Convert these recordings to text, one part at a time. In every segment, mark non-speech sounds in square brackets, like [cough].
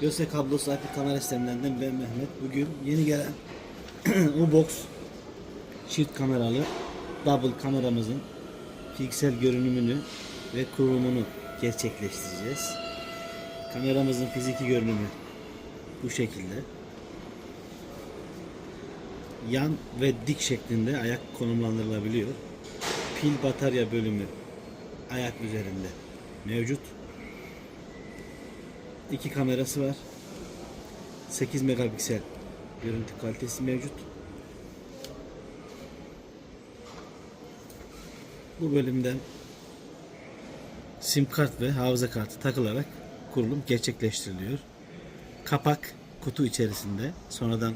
Yose kablosu IP kamera sistemlerinden ben Mehmet. Bugün yeni gelen [clears throat] Ubox çift kameralı double kameramızın piksel görünümünü ve kurulumunu gerçekleştireceğiz. Kameramızın fiziki görünümü bu şekilde. Yan ve dik şeklinde ayak konumlandırılabiliyor. Pil batarya bölümü ayak üzerinde mevcut. İki kamerası var. 8 megapiksel görüntü kalitesi mevcut. Bu bölümden sim kart ve hafıza kartı takılarak kurulum gerçekleştiriliyor. Kapak kutu içerisinde sonradan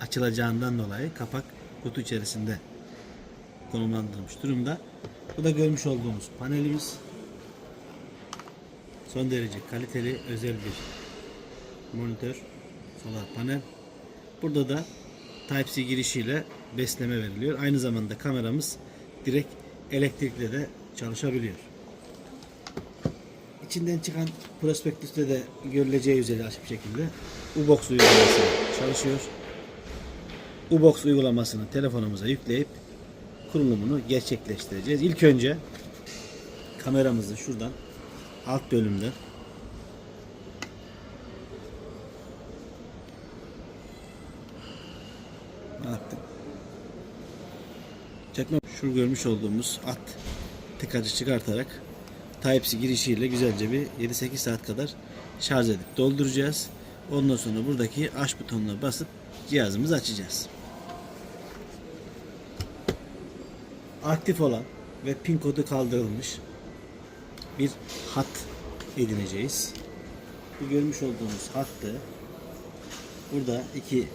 açılacağından dolayı kapak kutu içerisinde konumlandırılmış durumda. Bu da görmüş olduğumuz panelimiz. Son derece kaliteli özel bir monitör, solar panel. Burada da Type-C girişiyle besleme veriliyor. Aynı zamanda kameramız direkt elektrikle de çalışabiliyor. İçinden çıkan prospektüste de görüleceği üzere açık bir şekilde Ubox uygulaması çalışıyor. Ubox uygulamasını telefonumuza yükleyip kurulumunu gerçekleştireceğiz. İlk önce kameramızı şuradan alt bölümde ne yaptım? Çekme şu görmüş olduğumuz at tıkacı çıkartarak Type-C girişiyle güzelce bir 7-8 saat kadar şarj edip dolduracağız. Ondan sonra buradaki aç butonuna basıp cihazımızı açacağız. Aktif olan ve pin kodu kaldırılmış bir hat edineceğiz. Bu görmüş olduğumuz hattı burada iki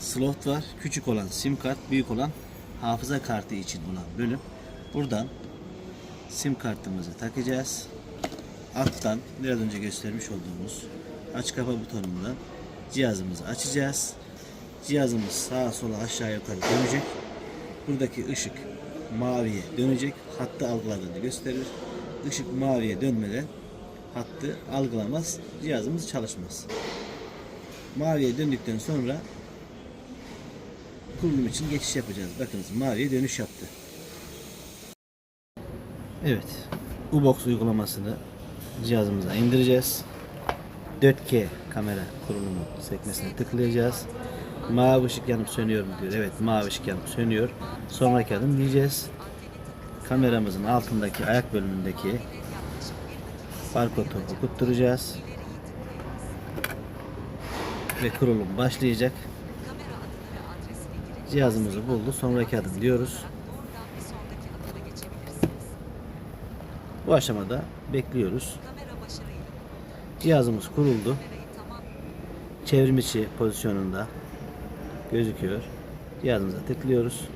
slot var. Küçük olan sim kart, büyük olan hafıza kartı için olan bölüm. Buradan sim kartımızı takacağız. Alttan biraz önce göstermiş olduğumuz aç kapa butonundan cihazımızı açacağız. Cihazımız sağa sola aşağı yukarı dönecek. Buradaki ışık maviye dönecek. Hattı algıladığını gösterir. Işık maviye dönmeden hattı algılamaz. Cihazımız çalışmaz. Maviye döndükten sonra kurulum için geçiş yapacağız. Bakınız maviye dönüş yaptı. Evet. Ubox uygulamasını cihazımıza indireceğiz. 4K kamera kurulumu sekmesine tıklayacağız. Mavi ışık yanıp sönüyor mu diyor. Evet mavi ışık yanıp sönüyor. Sonraki adım diyeceğiz. Kameramızın altındaki ayak bölümündeki barkodu okutturacağız. Ve kurulum başlayacak. Cihazımızı buldu. Sonraki adım diyoruz. Bu aşamada bekliyoruz. Cihazımız kuruldu. Çevrim içi pozisyonunda gözüküyor. Cihazımıza tıklıyoruz.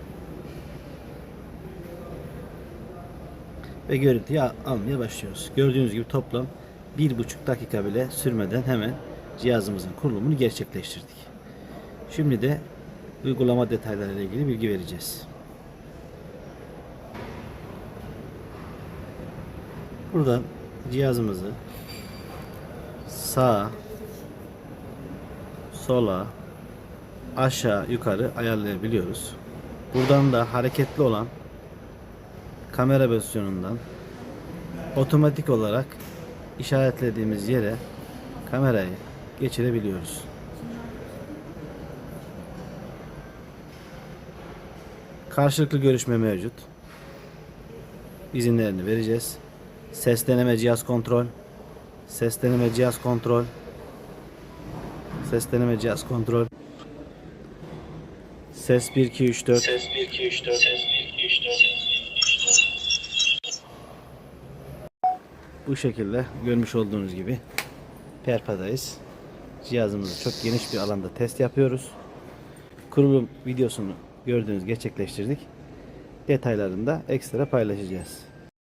Ve görüntüyü al- almaya başlıyoruz. Gördüğünüz gibi toplam bir buçuk dakika bile sürmeden hemen cihazımızın kurulumunu gerçekleştirdik. Şimdi de uygulama detayları ile ilgili bilgi vereceğiz. Buradan cihazımızı sağa, sola, aşağı, yukarı ayarlayabiliyoruz. Buradan da hareketli olan kamera pozisyonundan otomatik olarak işaretlediğimiz yere kamerayı geçirebiliyoruz. Karşılıklı görüşme mevcut. İzinlerini vereceğiz. Ses deneme cihaz kontrol. Ses deneme cihaz kontrol. Ses deneme cihaz kontrol. Ses 1 2 3 4. Ses 1 2 3 4 Ses 1 2 3 4 Bu şekilde görmüş olduğunuz gibi Perpa'dayız. Cihazımızı çok geniş bir alanda test yapıyoruz. Kurulum videosunu gördüğünüz gerçekleştirdik. Detaylarını da ekstra paylaşacağız.